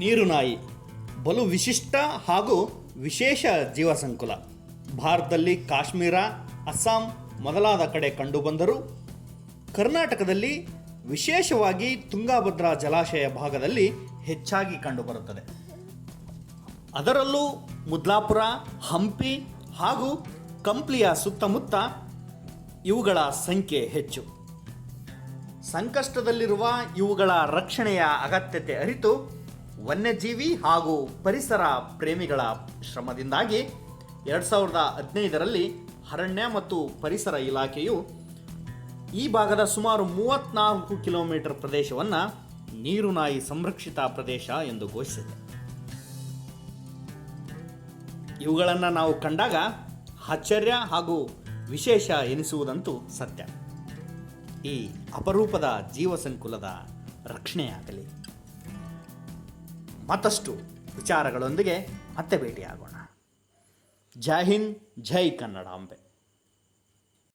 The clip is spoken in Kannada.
ನೀರುನಾಯಿ, ಬಲು ವಿಶಿಷ್ಟ ಹಾಗೂ ವಿಶೇಷ ಜೀವ ಸಂಕುಲ ಭಾರತದಲ್ಲಿ ಕಾಶ್ಮೀರ, ಅಸ್ಸಾಂ ಮೊದಲಾದ ಕಡೆ ಕಂಡುಬಂದರೂ ಕರ್ನಾಟಕದಲ್ಲಿ ವಿಶೇಷವಾಗಿ ತುಂಗಾಭದ್ರಾ ಜಲಾಶಯ ಭಾಗದಲ್ಲಿ ಹೆಚ್ಚಾಗಿ ಕಂಡುಬರುತ್ತದೆ. ಅದರಲ್ಲೂ ಮುದ್ಲಾಪುರ, ಹಂಪಿ ಹಾಗೂ ಕಂಪ್ಲಿಯ ಸುತ್ತಮುತ್ತ ಇವುಗಳ ಸಂಖ್ಯೆ ಹೆಚ್ಚು. ಸಂಕಷ್ಟದಲ್ಲಿರುವ ಇವುಗಳ ರಕ್ಷಣೆಯ ಅಗತ್ಯತೆ ಅರಿತು ವನ್ಯಜೀವಿ ಹಾಗೂ ಪರಿಸರ ಪ್ರೇಮಿಗಳ ಶ್ರಮದಿಂದಾಗಿ ಎರಡು ಸಾವಿರದ ಹದಿನೈದರಲ್ಲಿ ಅರಣ್ಯ ಮತ್ತು ಪರಿಸರ ಇಲಾಖೆಯು ಈ ಭಾಗದ ಸುಮಾರು ಮೂವತ್ತ್ನಾಲ್ಕು ಕಿಲೋಮೀಟರ್ ಪ್ರದೇಶವನ್ನು ನೀರುನಾಯಿ ಸಂರಕ್ಷಿತ ಪ್ರದೇಶ ಎಂದು ಘೋಷಿಸಿದೆ. ಇವುಗಳನ್ನು ನಾವು ಕಂಡಾಗ ಆಶ್ಚರ್ಯ ಹಾಗೂ ವಿಶೇಷ ಎನಿಸುವುದಂತೂ ಸತ್ಯ. ಈ ಅಪರೂಪದ ಜೀವ ಸಂಕುಲದ ರಕ್ಷಣೆಯಾಗಲಿ. ಮತ್ತಷ್ಟು ವಿಚಾರಗಳೊಂದಿಗೆ ಮತ್ತೆ ಭೇಟಿಯಾಗೋಣ. ಜೈ ಹಿಂದ್ ಜೈ ಕನ್ನಡಾಂಬೆ